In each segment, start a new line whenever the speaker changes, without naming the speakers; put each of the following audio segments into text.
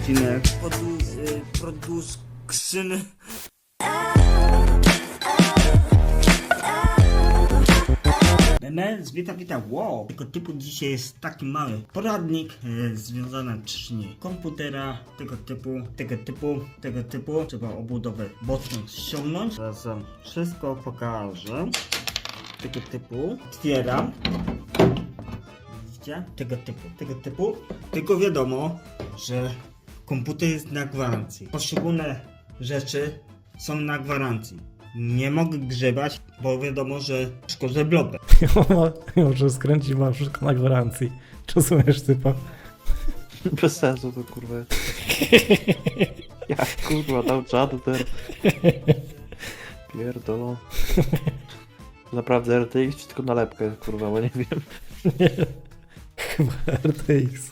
Wypoczynek. Produ, y, production. Witam, witam. Wow, tego typu dzisiaj jest taki mały poradnik e, związany czy nie komputera tego typu, tego typu, tego typu. Trzeba obudowę boczną ściągnąć. Zaraz wam wszystko pokażę. Tego typu. Otwieram. Widzicie? Tego typu, tego typu. Tylko wiadomo, że komputer jest na gwarancji. Poszczególne rzeczy są na gwarancji. Nie mogę grzebać, bo wiadomo, że szkodzę.
Ja muszę skręcić, mam wszystko na gwarancji. Rozumiesz, typa?
Bez sensu to kurwa. Jak kurwa dał czadu ten. Pierdolą. Naprawdę RTX czy tylko nalepka jest kurwa, bo nie wiem.
Chyba RTX.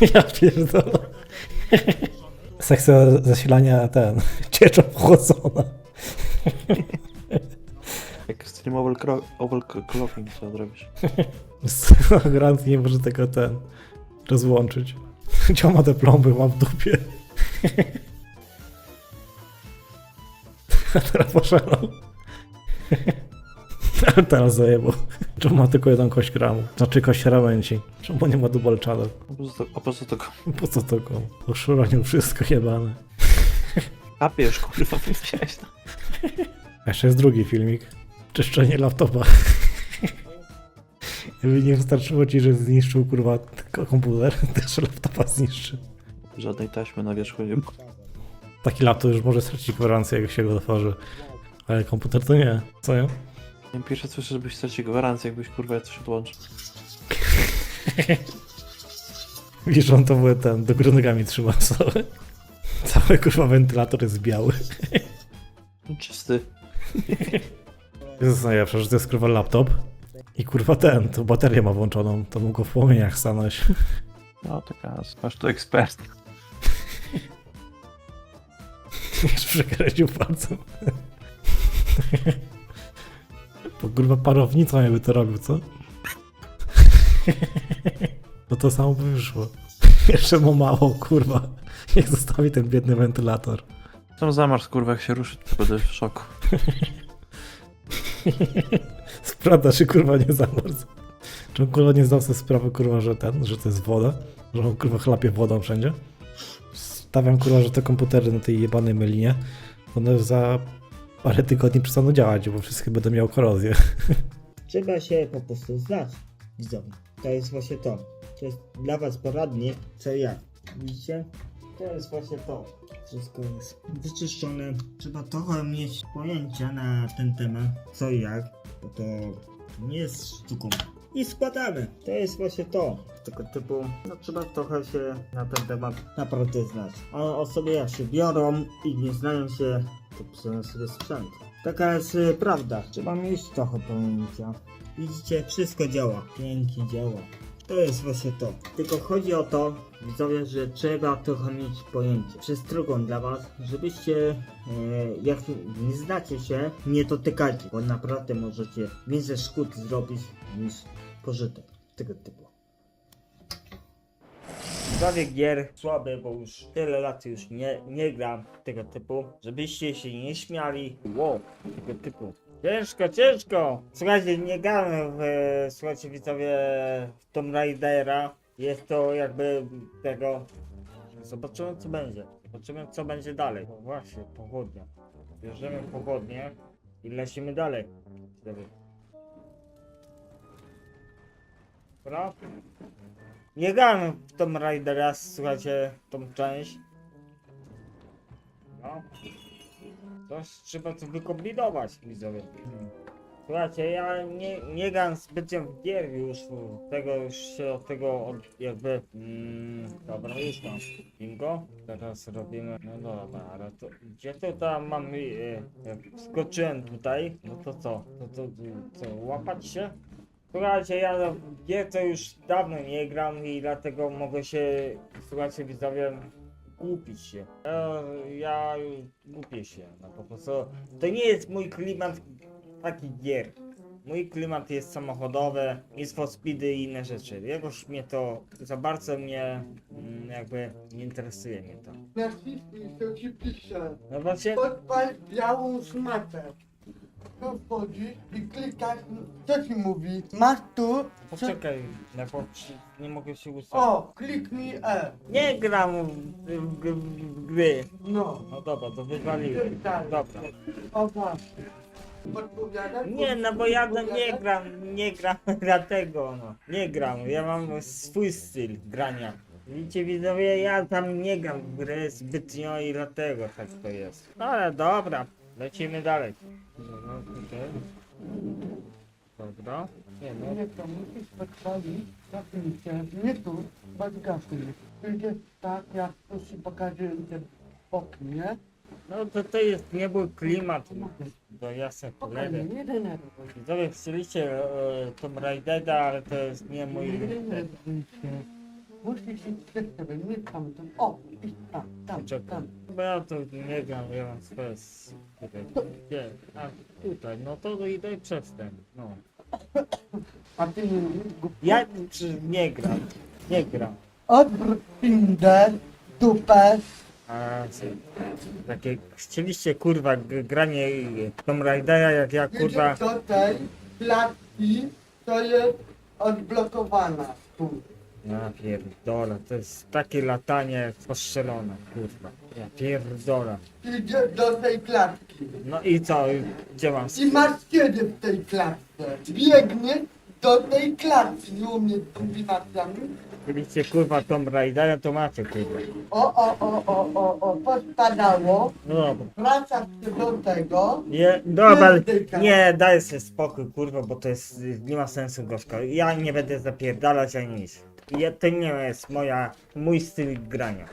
Ja pierdolę. Sekcja zasilania ten, cieczą pochłodzona.
Jak stream overclo- overclocking trzeba zrobić.
Gwarancji nie może tego ten rozłączyć. Gdzie ma te plomby, mam w dupie. A teraz poszedł. Ale teraz zajebał. Czemu ma tylko jeden kość gramu? Znaczy kość ramenci. Czemu nie ma double channel?
A po co to, a po co to
komu? Po szuraniu wszystko jebane.
kapiesz kurwa, wziąłeś to.
Jeszcze jest drugi filmik. Czyszczenie laptopa. Jakby nie wystarczyło ci, że zniszczył kurwa tylko komputer, też laptopa zniszczy.
Żadnej taśmy na wierzchu nie ma.
Taki laptop już może stracić gwarancję, jak się go otworzy. Ale komputer to nie. Co ja?
Nie pierwsze słyszę, żebyś stracił gwarancję, jakbyś kurwa coś odłączył.
Widzisz, on to były ten, do góry nogami trzyma sobie. Cały kurwa wentylator jest biały.
No czysty.
Jest najlepsze, że to jest kurwa laptop. I kurwa ten, to baterię ma włączoną, to mógł go w płomieniach stanąć.
No to kas. Masz tu ekspert.
Już przekręcił palcem. Bo kurwa parownicą jakby to robił, co? No to samo by wyszło. Jeszcze mu mało, kurwa. Niech zostawi ten biedny wentylator.
Tam zamarz kurwa, jak się ruszy, to będę w szoku.
Sprawdza, czy kurwa nie zamarzł. Czy on kurwa nie zdał sobie sprawy, kurwa, że ten, że to jest woda? Że on kurwa chlapie wodą wszędzie? Stawiam kurwa, że te komputery na tej jebanej melinie, one za parę tygodni przestaną działać, bo wszystkie będą miały korozję.
Trzeba się po prostu znać, widzowie. To jest właśnie to. To jest dla was poradnik, co i jak. Widzicie? To jest właśnie to. Wszystko jest wyczyszczone. Trzeba trochę mieć pojęcia na ten temat, co i jak, bo to nie jest sztuką. I składamy. To jest właśnie to. Tego typu, no trzeba trochę się na ten temat naprawdę znać. A osoby jak się biorą i nie znają się, to psują sobie sprzęt. Taka jest y, prawda. Trzeba mieć trochę pojęcia. Widzicie, wszystko działa. Pięknie działa. To jest właśnie to. Tylko chodzi o to, widzowie, że trzeba trochę mieć pojęcie. Przestrogą dla was, żebyście, e, jak nie znacie się, nie dotykajcie, bo naprawdę możecie więcej szkód zrobić niż pożytek. Tego typu. Prawie gier słaby, bo już tyle lat już nie, nie gram tego typu. Żebyście się nie śmiali. Wow, tego typu. Ciężko, ciężko! Słuchajcie, nie gramy w, e, słuchajcie widzowie, w Tomb Raidera. Jest to jakby tego... Zobaczymy co będzie. Zobaczymy co będzie dalej. No właśnie, pochodnia. Bierzemy pochodnie i lecimy dalej. Dobra? Nie w Tomb Raidera, słuchajcie, tą część. No. Coś trzeba tu wykombinować, widzowie. Słuchajcie, ja nie, nie gram zbytnio w gier już, tego już się od tego od, jakby, mm, dobra, już mam bingo, teraz robimy, no dobra, ale to, gdzie to tam mam, e, jak skoczyłem tutaj, no to co, to, to, to co, łapać się? Słuchajcie, ja w gier to już dawno nie gram i dlatego mogę się, słuchajcie widzowie, głupić się. Ja, ja już głupię się, no po prostu, to nie jest mój klimat taki gier. Mój klimat jest samochodowy, jest for speedy i inne rzeczy. Jakoś mnie to za bardzo mnie mm, jakby nie interesuje mnie to.
Naciśnij, to ci pisze.
No właśnie,
Podpal białą szmatę. Tu wchodzisz i klikasz, co ci mówi? Masz tu,
poczekaj, bo przy- nie mogę się ustawić.
o, kliknij E.
Nie gram w, w, w, w gry.
No.
No dobra, to wywaliłem.
Tak.
Dobra.
O właśnie.
Nie, no bo ja no nie gram, nie gram dlatego, no. Nie gram, ja mam swój styl grania. Widzicie widzowie, ja tam nie gram w gry zbytnio i dlatego tak to jest. No ale dobra, lecimy dalej. Dobra, tutaj. Dobra. Nie no,
Nie, to musisz podpalić, zapnijcie, nie tu, badgasy. Idzie tak, jak to ci pokaże te oknie.
no to to jest nie był klimat do jasne
Spokojnie,
cholery.
nie denerwuj.
Widzowie chcieliście e, Tomb Raidera, ale to jest nie mój...
Nie denerwuj się. Musisz iść przed siebie, nie tamten. O, idź tam, tam,
Czekaj.
tam.
Bo ja to nie gram, ja mam swoje s- tutaj. Gdzie? A tutaj, no to idę przez ten. No.
A ty głupio?
Ja czy nie gram. Nie gram.
Odwróć pindę, dupę.
A c- takie chcieliście kurwa g- granie Tomb Raidera jak ja kurwa.
Idziesz do tej klatki, to jest odblokowana. Tu.
Ja pierdolę, to jest takie latanie postrzelone, kurwa. Ja pierdolę.
Idziesz do tej klatki.
No i co? Gdzie mam
I masz kiedy w tej klatce. Biegniesz do tej klatki. Nie umiesz kombinacjami.
Chcieliście kurwa Tomb Raidera, to macie kurwa.
O, o, o, o, o, o, podpadało.
No dobra.
Wracasz się do tego.
Nie, dobra, nie, daj sobie spokój, kurwa, bo to jest, nie ma sensu, gorzko. Ja nie będę zapierdalać ani nic. Ja, to nie jest moja, mój styl grania.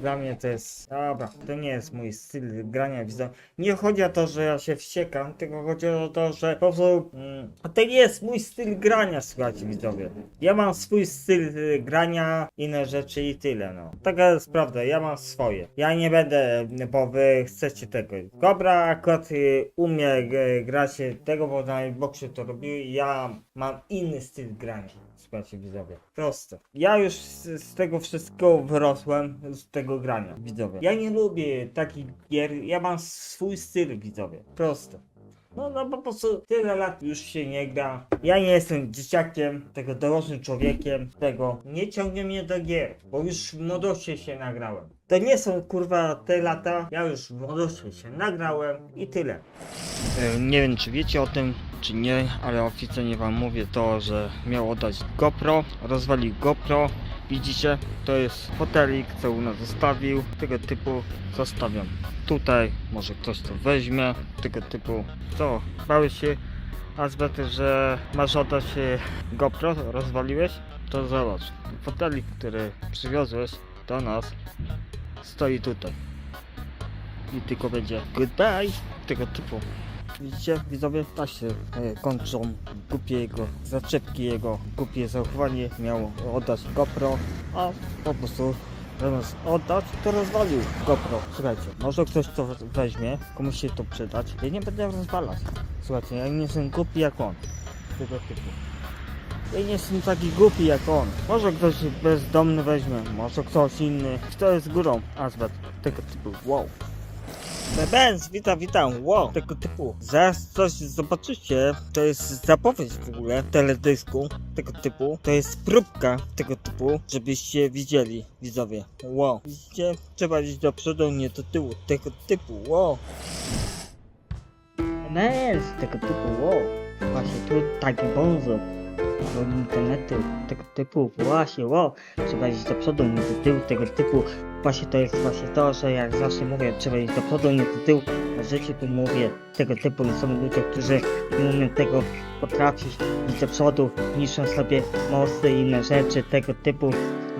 Dla mnie to jest, dobra, to nie jest mój styl grania, widzę. Nie chodzi o to, że ja się wściekam, tylko chodzi o to, że po prostu, mm, to nie jest mój styl grania, słuchajcie, widzowie. Ja mam swój styl y, grania, inne rzeczy i tyle, no. Taka jest prawda, ja mam swoje. Ja nie będę, bo wy chcecie tego. Dobra, akurat y, umie y, grać tego, bo na Xboxie to robił ja mam inny styl grania. Słuchajcie, widzowie. Proste. Ja już z, z tego wszystkiego wyrosłem, z tego grania, widzowie. Ja nie lubię takich gier, ja mam swój styl, widzowie. Proste. No, no po prostu tyle lat już się nie gra. Ja nie jestem dzieciakiem, tego dorosłym człowiekiem, tego nie ciągnie mnie do gier, bo już w młodości się nagrałem. To nie są kurwa te lata, ja już w młodości się nagrałem i tyle. Nie wiem czy wiecie o tym, czy nie, ale oficjalnie wam mówię to, że miał oddać GoPro, rozwalił GoPro. Widzicie, to jest fotelik, co u nas zostawił, tego typu zostawiam tutaj, może ktoś to weźmie, tego typu, co, bałeś się. Azbet, że masz oddać GoPro, rozwaliłeś? To zobacz, fotelik, który przywiozłeś do nas, stoi tutaj. I tylko będzie goodbye, tego typu. Widzicie, widzowie, tak się e, kończą głupie jego zaczepki, jego głupie zachowanie miał oddać GoPro, a po prostu zamiast oddać, to rozwalił GoPro. Słuchajcie, może ktoś to weźmie, komuś się to przydać, ja nie będę rozwalać. Słuchajcie, ja nie jestem głupi jak on, tego typu. Ja nie jestem taki głupi jak on. Może ktoś bezdomny weźmie, może ktoś inny. Kto jest górą? Azbet, tego typu, wow. Benz, witam, witam, wow, tego typu. Zaraz coś zobaczycie, to jest zapowiedź w ogóle teledysku tego typu. To jest próbka tego typu, żebyście widzieli, widzowie. Wow, widzicie? Trzeba iść do przodu, nie do tyłu, tego typu, wow. Benz, tego typu, wow. Właśnie tu taki bonzo.
Do internetu tego typu, właśnie, wow, trzeba iść do przodu, nie do tyłu tego typu. Właśnie to jest właśnie to, że jak zawsze mówię, trzeba iść do przodu, nie do tyłu. W życiu tu mówię tego typu, są ludzie, którzy nie umieją tego potrafić iść do przodu, niszczą sobie mosty i inne rzeczy tego typu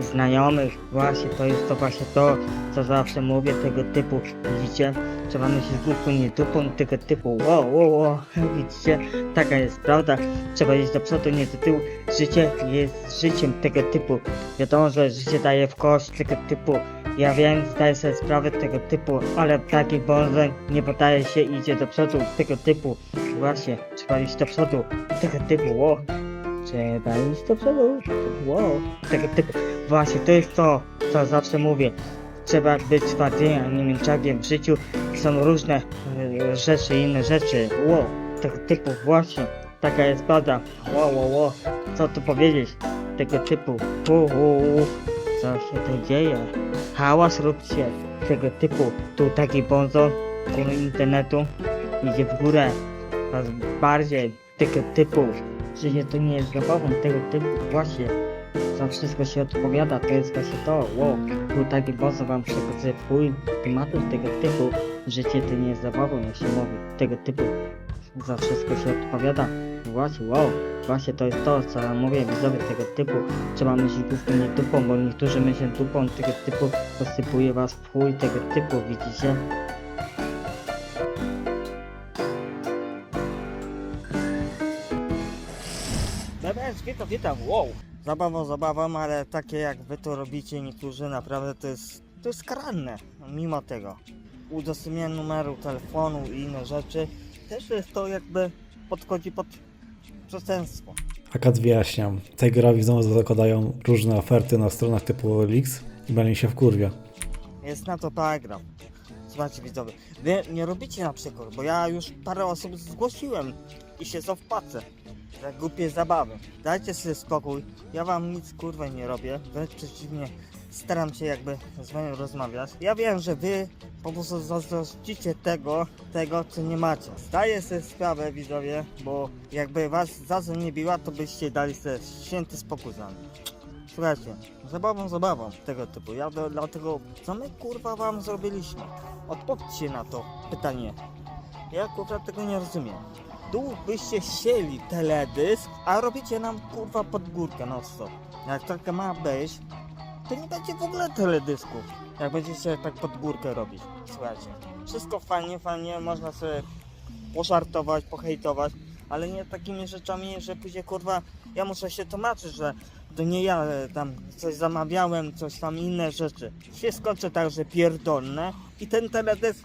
znajomych. Właśnie to jest to właśnie to, co zawsze mówię tego typu, widzicie? Trzeba myśleć główką, nie dupą tego typu, wow, wow, wow, widzicie? Taka jest prawda, trzeba iść do przodu, nie do tyłu. Życie jest życiem tego typu. Wiadomo, że życie daje w kość tego typu. Ja wiem, zdaję sobie sprawę tego typu, ale taki bądź nie podaje się idzie do przodu tego typu. Właśnie, trzeba iść do przodu tego typu, wow. Trzeba iść do przodu, wow, tego typu. Właśnie, to jest to, co zawsze mówię. Trzeba być twardziej, a nie mięczagiem w życiu. Są różne e, rzeczy, inne rzeczy. Wow, tego typu, właśnie. Taka jest prawda. Wow, wow, wow. Co tu powiedzieć? Tego typu. U, u, u. Co się tu dzieje? Hałas róbcie. Tego typu. Tu taki bonzo. Kur internetu. Idzie w górę. Coraz bardziej. Tego typu. Życie to nie jest zabawą. Tego typu. Właśnie. Za wszystko się odpowiada. To jest właśnie to. Wow. Tu taki bonzo wam przekazuje w chuj tematów tego typu. Życie to nie jest zabawą, jak się mówi. Tego typu za wszystko się odpowiada. Właśnie, wow, właśnie to jest to, co ja mówię widzowie tego typu. Trzeba myśleć główką nie dupą, bo niektórzy myślą dupą tego typu, posypuje was w tego typu, widzicie?
Witam, witam, wow. Zabawą, zabawą, ale takie jak wy to robicie niektórzy, naprawdę to jest, to jest karanne. Mimo tego. Udostępnienie numeru telefonu i inne rzeczy, też jest to jakby podchodzi pod przestępstwo.
Akad wyjaśniam. Tigerowi znowu zakładają różne oferty na stronach typu Leaks i Melin się wkurwia.
Jest na to paragraf. Słuchajcie widzowie, wy nie robicie na przykład, bo ja już parę osób zgłosiłem i się wpłacę. Za głupie zabawy. Dajcie sobie spokój, ja wam nic kurwa nie robię, wręcz przeciwnie, staram się jakby z wami rozmawiać. Ja wiem, że wy po prostu zazdrościcie tego, tego co nie macie. Zdaję sobie sprawę widzowie, bo jakby was za nie biła, to byście dali sobie święty spokój z nami. Słuchajcie, zabawą, zabawą tego typu. Ja do, dlatego, co my kurwa wam zrobiliśmy? Odpowiedzcie na to pytanie. Ja kurwa tego nie rozumiem. Tu byście chcieli teledysk, a robicie nam kurwa pod górkę non stop. Jak taka ma być, to nie będzie w ogóle teledysków. Jak będziecie tak pod górkę robić. Słuchajcie, wszystko fajnie, fajnie, można sobie pożartować, pohejtować, ale nie takimi rzeczami, że później kurwa ja muszę się tłumaczyć, że to nie ja e, tam coś zamawiałem, coś tam inne rzeczy. Się skończy tak, że pierdolne i ten teledysk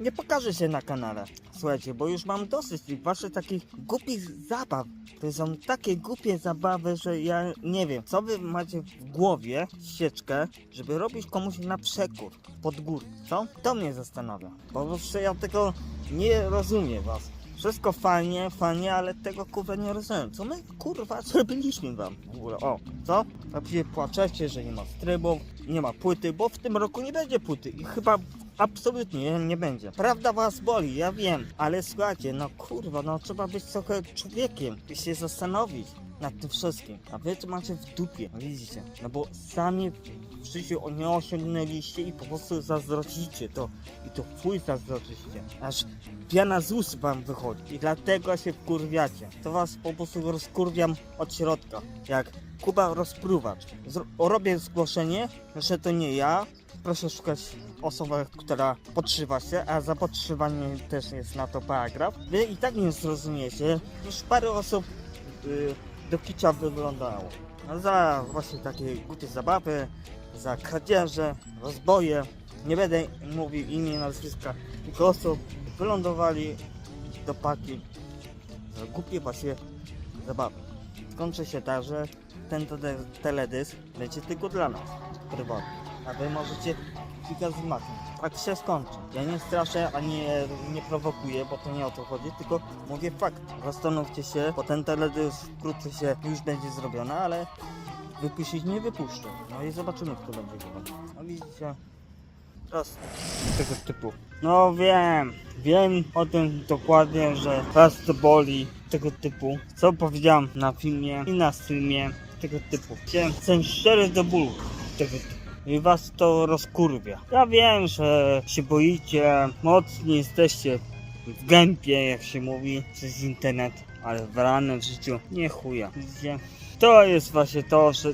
nie pokaże się na kanale. Słuchajcie, bo już mam dosyć tych waszych takich głupich zabaw. To są takie głupie zabawy, że ja nie wiem, co wy macie w głowie, sieczkę, żeby robić komuś na przekór, pod górę. Co? To mnie zastanawia. Po prostu ja tego nie rozumiem was. Wszystko fajnie, fajnie, ale tego kurwa nie rozumiem. Co my kurwa zrobiliśmy wam w ogóle? O, co? A płaczecie, że nie ma strybów, nie ma płyty, bo w tym roku nie będzie płyty i chyba absolutnie nie będzie. Prawda was boli, ja wiem, ale słuchajcie, no kurwa, no trzeba być trochę człowiekiem i się zastanowić nad tym wszystkim. A wy to macie w dupie, widzicie? No bo sami w życiu nie osiągnęliście i po prostu zazdrościcie to. I to fuj zazdrościcie. Aż piana z ust wam wychodzi i dlatego się wkurwiacie. To was po prostu rozkurwiam od środka. Jak Kuba rozpruwacz. Zro robię zgłoszenie, że to nie ja. Proszę szukać osoby, która podszywa się, a za podszywanie też jest na to paragraf. Wy i tak nie zrozumiecie. Już parę osób y, do kicza wyglądało. A za właśnie takie głupie zabawy, za kradzieże, rozboje. Nie będę mówił imię, nazwiska tych osób. Wylądowali do paki za głupie właśnie zabawy. Skończy się tak, że ten tele- teledysk będzie tylko dla nas, prywatnie. A wy możecie klikać z makiem. Tak się skończy. Ja nie straszę, ani nie, prowokuję, bo to nie o to chodzi, tylko mówię fakt. Zastanówcie się, bo ten teledysk wkrótce się już będzie zrobiony, ale wypuścić nie wypuszczę. No i zobaczymy, kto będzie chyba. No widzicie, Proste. Tego typu. No wiem, wiem o tym dokładnie, że was to boli. Tego typu. Co powiedziałem na filmie i na streamie. Tego typu. Jestem szczery do bólu. Tego typu. I was to rozkurwia. Ja wiem, że się boicie, mocni jesteście w gębie, jak się mówi, przez internet, ale w realnym życiu nie chuja. Widzicie? To jest właśnie to, że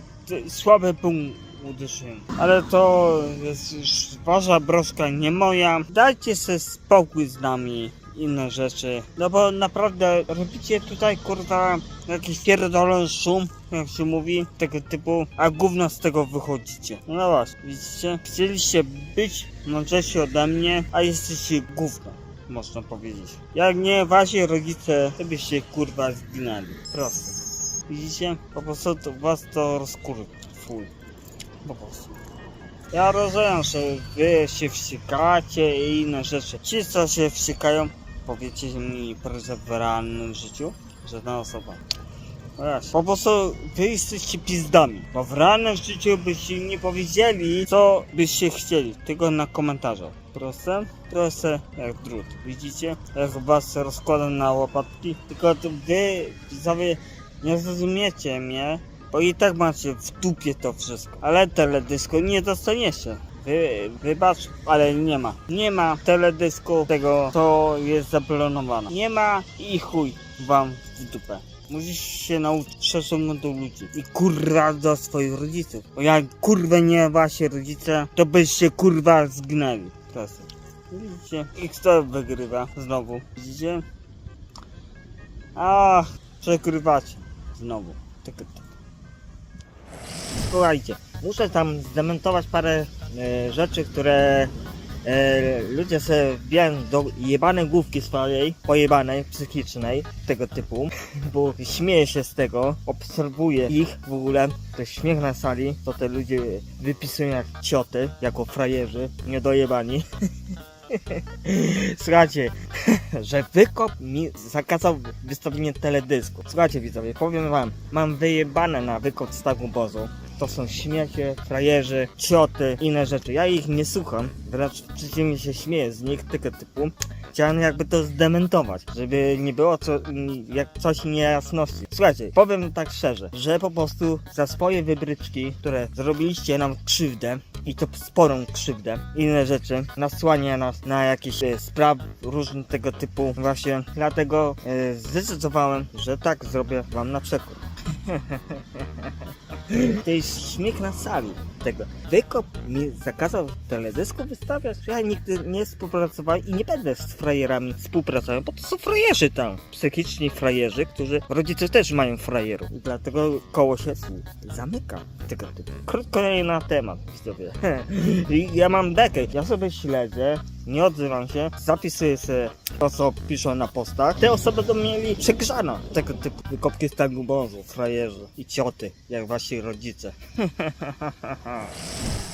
słaby punkt uderzyłem. Ale to jest już wasza broszka, nie moja. Dajcie sobie spokój z nami. Inne rzeczy. No bo naprawdę robicie tutaj kurwa jakiś pierdolony szum, jak się mówi, tego typu, a gówno z tego wychodzicie. No właśnie, widzicie? Chcieliście być mądrzejsi ode mnie, a jesteście gówno można powiedzieć. Jak nie wasi rodzice, to byście kurwa zginęli. Proste. Widzicie? Po prostu to, was to rozkurwa. Fuj. Po prostu. Ja rozumiem, że wy się wściekacie i inne rzeczy. Ci, co się wściekają, powiecie mi realnym życiu, ta osoba. No. Po prostu wy jesteście pizdami. Bo w realnym życiu byście nie powiedzieli, co byście chcieli. Tylko na komentarzach. Proste? Proste jak drut. Widzicie? Jak was rozkładam na łopatki. Tylko wy, widzowie, nie zrozumiecie mnie. Bo i tak macie w dupie to wszystko. Ale teledysku nie dostaniecie. Wy, wybacz, ale nie ma. Nie ma teledysku tego, co jest zaplanowane. Nie ma i chuj wam w dupę. Musisz się nauczyć szacunku do ludzi i kurwa do swoich rodziców. Bo jak kurwa nie wasi rodzice, to byście kurwa zgnęli. Proste. Widzicie? I kto wygrywa znowu? Widzicie? Ach, przegrywacie. Znowu. Tylko tak. Słuchajcie, muszę tam zdementować parę e, rzeczy, które e, ludzie sobie wbijają do jebanej główki swojej, pojebanej, psychicznej, tego typu, bo śmieję się z tego, obserwuję ich w ogóle, to śmiech na sali, to te ludzie wypisują jak cioty, jako frajerzy, niedojebani. Słuchajcie, że wykop mi zakazał wystawienie teledysku. Słuchajcie widzowie, powiem wam, mam wyjebane na wykop stagu bozu. To są śmiecie, frajerzy, cioty, inne rzeczy. Ja ich nie słucham, wręcz przeciwnie się śmieję z nich, tego typu. Chciałem jakby to zdementować, żeby nie było co, jak coś niejasności. Słuchajcie, powiem tak szczerze, że po prostu za swoje wybryczki, które zrobiliście nam krzywdę, i to sporą krzywdę, inne rzeczy, nasłania nas na jakieś e, sprawy różne tego typu właśnie, dlatego e, zdecydowałem, że tak zrobię wam na przekór. To jest śmiech na sali tego. Wykop mi zakazał teledysku wystawiać. Ja nigdy nie współpracowałem i nie będę z frajerami współpracował, bo to są frajerzy tam. Psychiczni frajerzy, którzy rodzice też mają frajerów. Dlatego koło się zamyka tego typu. Krótko na temat, widzowie. Ja mam bekę. Ja sobie śledzę, nie odzywam się, zapisuję sobie to, co piszą na postach. Te osoby to mieli przegrzano tego typu wykopki z tego bozu, frajerzy i cioty, jak wasi rodzice. Ah.